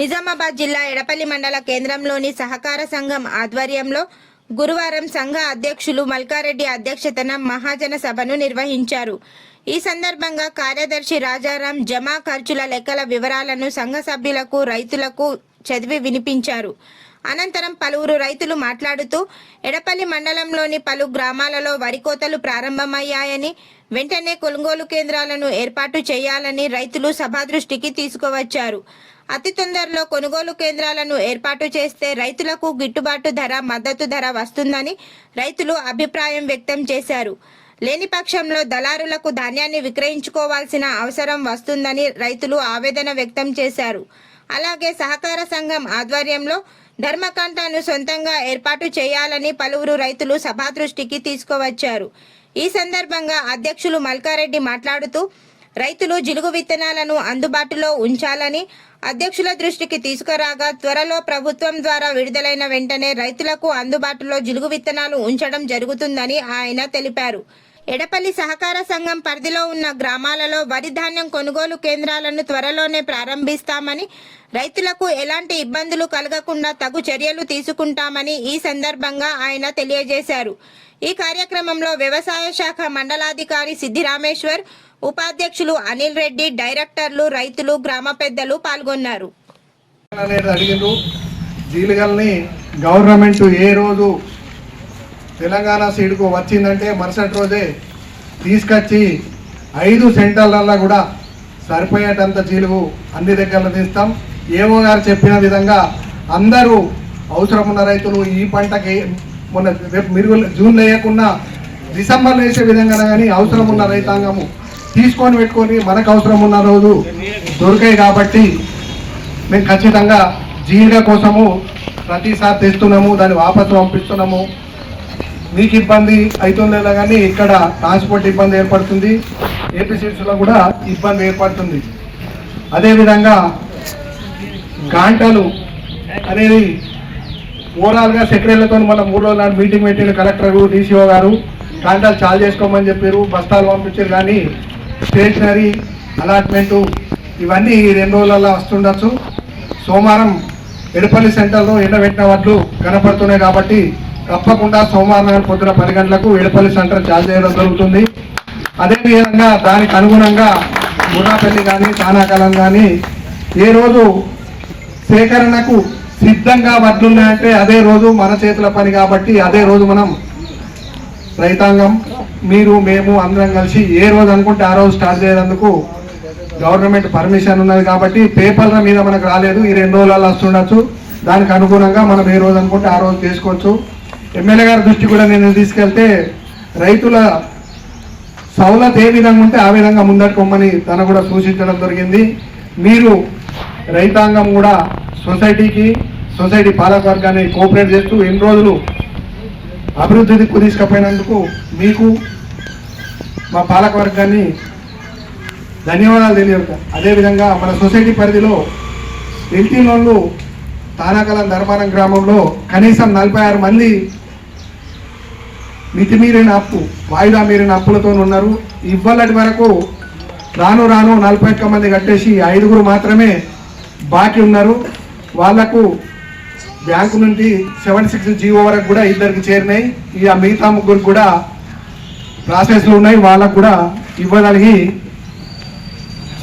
నిజామాబాద్ జిల్లా ఎడపల్లి మండల కేంద్రంలోని సహకార సంఘం ఆధ్వర్యంలో గురువారం సంఘ అధ్యక్షులు మల్కారెడ్డి అధ్యక్షతన మహాజన సభను నిర్వహించారు. ఈ సందర్భంగా కార్యదర్శి రాజారాం జమా ఖర్చుల లెక్కల వివరాలను సంఘ సభ్యులకు రైతులకు చదివి వినిపించారు. అనంతరం పలువురు రైతులు మాట్లాడుతూ ఎడపల్లి మండలంలోని పలు గ్రామాలలో వరి కోతలు ప్రారంభమయ్యాయని వెంటనే కొనుగోలు కేంద్రాలను ఏర్పాటు చేయాలని రైతులు సభా దృష్టికి తీసుకువచ్చారు. అతి తొందరలో కొనుగోలు కేంద్రాలను ఏర్పాటు చేస్తే రైతులకు గిట్టుబాటు ధర మద్దతు ధర వస్తుందని రైతులు అభిప్రాయం వ్యక్తం చేశారు. లేని పక్షంలో దళారులకు ధాన్యాన్ని విక్రయించుకోవాల్సిన అవసరం వస్తుందని రైతులు ఆవేదన వ్యక్తం చేశారు. అలాగే సహకార సంఘం ఆధ్వర్యంలో ధర్మకాంటను సొంతంగా ఏర్పాటు చేయాలని పలువురు రైతులు సభా దృష్టికి తీసుకువచ్చారు. ఈ సందర్భంగా అధ్యక్షులు మల్కారెడ్డి మాట్లాడుతూ రైతులు జిలుగు విత్తనాలను అందుబాటులో ఉంచాలని అధ్యక్షుల దృష్టికి తీసుకురాగా త్వరలో ప్రభుత్వం ద్వారా విడుదలైన వెంటనే రైతులకు అందుబాటులో జిలుగు విత్తనాలు ఉంచడం జరుగుతుందని ఆయన తెలిపారు. ఎడపల్లి సహకార సంఘం పరిధిలో ఉన్న గ్రామాలలో వరి ధాన్యం కొనుగోలు కేంద్రాలను త్వరలోనే ప్రారంభిస్తామని రైతులకు ఎలాంటి ఇబ్బందులు కలగకుండా తగు చర్యలు తీసుకుంటామని ఈ సందర్భంగా ఆయన తెలియజేశారు. ఈ కార్యక్రమంలో వ్యవసాయ శాఖ మండలాధికారి సిద్ధిరామేశ్వర్ ఉపాధ్యక్షులు అనిల్ రెడ్డి డైరెక్టర్లు రైతులు గ్రామ పెద్దలు పాల్గొన్నారు. అనేది గవర్నమెంట్ ఏ రోజు తెలంగాణ సీడ్కు వచ్చిందంటే మరుసటి రోజే తీసుకొచ్చి ఐదు సెంటర్లలో కూడా సరిపోయేటంత జీలుగు అన్ని దగ్గరలో తీస్తాం. ఏమో గారు చెప్పిన విధంగా అందరూ అవసరం ఉన్న రైతులు ఈ పంటకి మొన్న రేపు మిరుగు జూన్ వేయకుండా డిసెంబర్లో వేసే విధంగా కానీ అవసరం ఉన్న రైతాంగము తీసుకొని పెట్టుకొని మనకు అవసరం ఉన్న రోజు దొరికాయి కాబట్టి మేము ఖచ్చితంగా జీవిక కోసము ప్రతిసారి తెస్తున్నాము దాన్ని వాపసు పంపిస్తున్నాము. మీకు ఇబ్బంది అవుతుందేలా కానీ ఇక్కడ ట్రాన్స్పోర్ట్ ఇబ్బంది ఏర్పడుతుంది. ఏపీ సీట్స్లో కూడా ఇబ్బంది ఏర్పడుతుంది. అదేవిధంగా గాంటలు అనేది ఓవరాల్గా సెక్రటరీలతో మనం మూడు రోజుల నాడు మీటింగ్ పెట్టిన కలెక్టర్ డీసీఓ గారు. గాంటాలు చాలు చేసుకోమని చెప్పారు బస్తాలు పంపించారు కానీ స్టేషనరీ అలాట్మెంటు ఇవన్నీ ఈ రెండు రోజులలో వస్తుండొచ్చు. సోమవారం ఎడపల్లి సెంటర్లో ఎండబెట్టిన వడ్లు కనపడుతున్నాయి కాబట్టి తప్పకుండా సోమవారం పొద్దున పది గంటలకు ఎడపల్లి సెంటర్ ఛార్జ్ చేయడం జరుగుతుంది. అదేవిధంగా దానికి అనుగుణంగా మునాపల్లి కానీ తానాకాలం కానీ ఏ రోజు సేకరణకు సిద్ధంగా వడ్లున్నాయంటే అదే రోజు మన చేతుల పని కాబట్టి అదే రోజు మనం రైతాంగం మీరు మేము అందరం కలిసి ఏ రోజు అనుకుంటే ఆ రోజు స్టార్ట్ చేయడానికి గవర్నమెంట్ పర్మిషన్ ఉన్నది కాబట్టి పేపర్ల మీద మనకు రాలేదు. ఈ రెండు రోజులలో వస్తుండొచ్చు. దానికి అనుగుణంగా మనం ఏ రోజు అనుకుంటే ఆ రోజు చేసుకోవచ్చు. ఎమ్మెల్యే గారి దృష్టి కూడా నేను తీసుకెళ్తే రైతుల సౌలత్ ఏ విధంగా ఉంటే ఆ విధంగా ముందట్టుకోమని తన కూడా సూచించడం జరిగింది. మీరు రైతాంగం కూడా సొసైటీకి సొసైటీ పాలకవర్గాన్ని కోఆపరేట్ చేస్తూ ఎన్ని రోజులు అభివృద్ధి దిక్కు తీసుకుపోయినందుకు మీకు మా పాలకవర్గాన్ని ధన్యవాదాలు తెలియదు అదేవిధంగా మన సొసైటీ పరిధిలో ఎల్టీ లోన్లు తానాకలం ధర్మారం గ్రామంలో కనీసం నలభై ఆరు మంది మితిమీరిన అప్పు వాయిదా మీరిన అప్పులతో ఉన్నారు. ఇవ్వలటి వరకు రాను రాను నలభై ఒక్క మంది కట్టేసి ఐదుగురు మాత్రమే బాకీ ఉన్నారు. వాళ్ళకు బ్యాంకు నుండి సెవెన్ సిక్స్ జీవో వరకు కూడా ఇద్దరికి చేరినాయి. ఇక మిగతా ముగ్గురు కూడా ప్రాసెస్లు ఉన్నాయి. వాళ్ళకు కూడా ఇవ్వగలిగి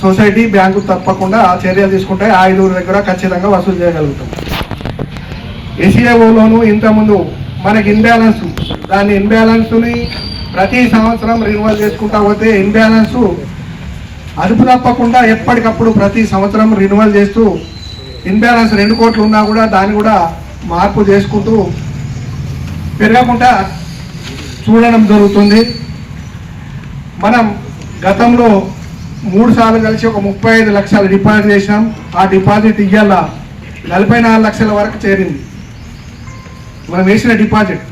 సొసైటీ బ్యాంకు తప్పకుండా చర్యలు తీసుకుంటే ఐదుగురు దగ్గర ఖచ్చితంగా వసూలు చేయగలుగుతాం. ఎస్ఈఓలోను ఇంతకుముందు మనకి ఇన్బ్యాలెన్స్ దాని ఇన్బ్యాలెన్స్ని ప్రతి సంవత్సరం రిన్యువల్ చేసుకుంటా పోతే ఇన్బ్యాలెన్స్ అదుపు తప్పకుండా ఎప్పటికప్పుడు ప్రతి సంవత్సరం రిన్యువల్ చేస్తూ ఇన్బ్యాలెన్స్ రెండు కోట్లు ఉన్నా కూడా దాన్ని కూడా మార్పు చేసుకుంటూ పెరగకుండా చూడడం జరుగుతుంది. మనం గతంలో మూడు సార్లు కలిసి ఒక ముప్పై ఐదు లక్షలు డిపాజిట్ చేసినాం. ఆ డిపాజిట్ ఇయ్యాల నలభై నాలుగు లక్షల వరకు చేరింది. మనం వేసిన డిపాజిట్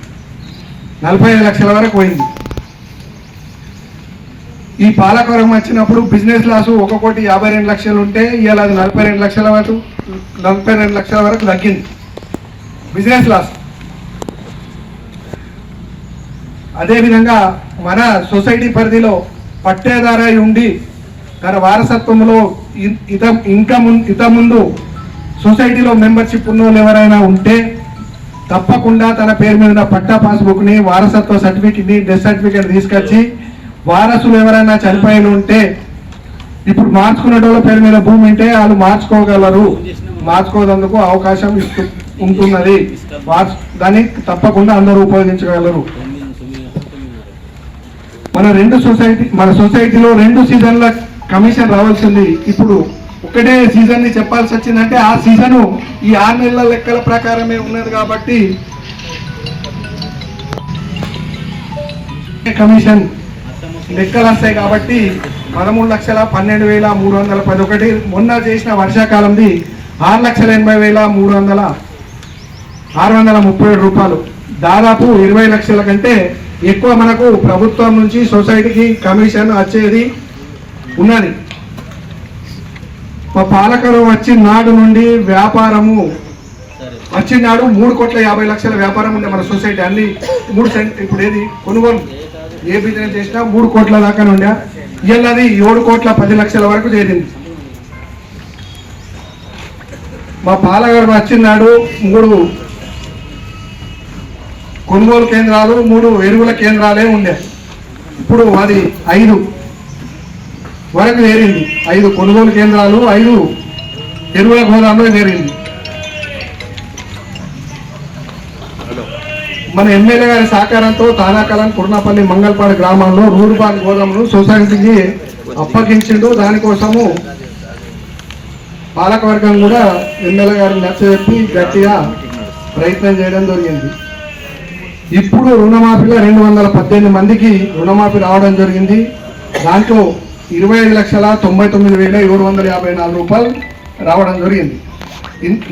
నలభై ఐదు లక్షల వరకు పోయింది. ఈ పాలకవరం వచ్చినప్పుడు బిజినెస్ లాస్ ఒక కోటి యాభై రెండు లక్షలు ఉంటే ఇవాళ అది నలభై రెండు లక్షల వరకు నలభై రెండు లక్షల వరకు తగ్గింది. Business loss. అదేవిధంగా మన సొసైటీ పరిధిలో పట్టేదారై ఉండి తన వారసత్వంలో ఇ- ఇత ఇంకా ముందు ఇత ముందు సొసైటీలో మెంబర్షిప్ ఉన్న ఎవరైనా ఉంటే తప్పకుండా తన పేరు మీద ఉన్న పట్టా పాస్బుక్ని వారసత్వ సర్టిఫికెట్ని డెత్ సర్టిఫికేట్ తీసుకొచ్చి వారసులు ఎవరైనా చనిపోయిన ఉంటే ఇప్పుడు మార్చుకునేటోళ్ళ పేరు మీద భూమి ఉంటే వాళ్ళు మార్చుకోగలరు. మార్చుకోదందుకు అవకాశం ఇస్తూ ఉంటున్నది. దాన్ని తప్పకుండా అందరూ ఉపయోగించగలరు. మన రెండు సొసైటీ మన సొసైటీలో రెండు సీజన్ల కమిషన్ రావాల్సింది. ఇప్పుడు ఒకటే సీజన్ని చెప్పాల్సి వచ్చిందంటే ఆ సీజన్ ఈ ఆరు నెలల లెక్కల ప్రకారమే ఉన్నది కాబట్టి కమిషన్ లెక్కలు వస్తాయి కాబట్టి పదమూడు లక్షల పన్నెండు వేల మూడు వందల పది ఒకటి మొన్న చేసిన వర్షాకాలంది ఆరు లక్షల ఎనభై వేల మూడు వందల ఆరు వందల ముప్పై ఏడు రూపాయలు. దాదాపు ఇరవై లక్షల కంటే ఎక్కువ మనకు ప్రభుత్వం నుంచి సొసైటీకి కమిషన్ వచ్చేది ఉన్నది. మా పాలకరు వచ్చిన నాడు నుండి వ్యాపారము వచ్చిన నాడు మూడు కోట్ల యాభై లక్షల వ్యాపారం ఉంది మన సొసైటీ. అన్ని మూడు సెంట్ ఇప్పుడు ఏది? కొనుగోలు. ఏ బిజినెస్ చేసినా మూడు కోట్ల దాకా ఉండే ఇవాళ అది ఏడు కోట్ల పది లక్షల వరకు చేరింది. మా పాలగారు వచ్చినాడు మూడు కొనుగోలు కేంద్రాలు మూడు ఎరువుల కేంద్రాలే ఉండే. ఇప్పుడు అది ఐదు వరకు చేరింది. ఐదు కొనుగోలు కేంద్రాలు ఐదు ఎరువుల గోదాంలో చేరింది. మన ఎమ్మెల్యే గారి సహకారంతో తానాకాలం కుర్నాపల్లి మంగళపాడు గ్రామంలో రూరుబాగ్ గోదామును సొసైటీకి అప్పగించిండు. దానికోసము పాలకవర్గం కూడా ఎమ్మెల్యే గారిని నచ్చజెప్పి గట్టిగా ప్రయత్నం చేయడం జరిగింది. ఇప్పుడు రుణమాఫీలో రెండు వందల పద్దెనిమిది మందికి రుణమాఫీ రావడం జరిగింది. దాంట్లో ఇరవై ఐదు లక్షల తొంభై తొమ్మిది వేల ఏడు వందల యాభై నాలుగు రూపాయలు రావడం జరిగింది.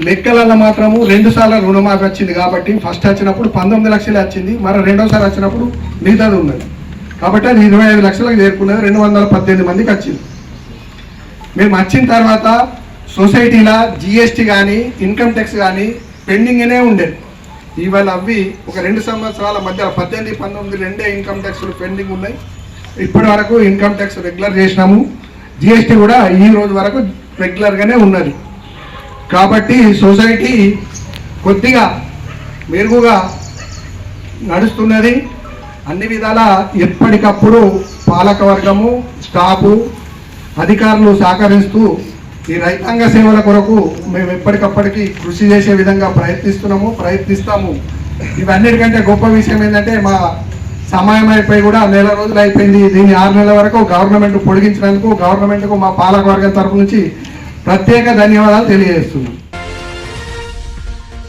లెక్కలలో మాత్రము రెండు సార్లు రుణమాఫీ వచ్చింది కాబట్టి ఫస్ట్ వచ్చినప్పుడు పంతొమ్మిది లక్షలే వచ్చింది మరి రెండోసారి వచ్చినప్పుడు మిగతాది ఉన్నది. కాబట్టి అది ఇరవై ఐదు లక్షలకు చేరుకున్నది రెండు వందల పద్దెనిమిది మందికి వచ్చింది. మేము వచ్చిన తర్వాత సొసైటీలో జిఎస్టీ కానీ ఇన్కమ్ ట్యాక్స్ కానీ పెండింగ్నే ఉండేది. ఇవాళ అవి ఒక రెండు సంవత్సరాల మధ్య పద్దెనిమిది పంతొమ్మిది రెండే ఇన్కమ్ ట్యాక్స్లు పెండింగ్ ఉన్నాయి. ఇప్పటి వరకు ఇన్కమ్ ట్యాక్స్ రెగ్యులర్ చేసినాము. జిఎస్టీ కూడా ఈ రోజు వరకు రెగ్యులర్గానే ఉన్నది. కాబట్టి సొసైటీ కొద్దిగా మెరుగుగా నడుస్తున్నది. అన్ని విధాల ఎప్పటికప్పుడు పాలకవర్గము స్టాఫు అధికారులు సహకరిస్తూ ఈ రైతాంగ సేవల కొరకు మేము ఎప్పటికప్పటికి కృషి చేసే విధంగా ప్రయత్నిస్తున్నాము ప్రయత్నిస్తాము. ఇవన్నిటికంటే గొప్ప విషయం ఏంటంటే మా సమయం అయిపోయి కూడా నెల రోజులు అయిపోయింది. దీన్ని ఆరు నెలల వరకు గవర్నమెంట్ పొడిగించినందుకు గవర్నమెంట్కు మా పాలకవర్గం తరపు నుంచి ప్రత్యేక ధన్యవాదాలు తెలియజేస్తున్నాం.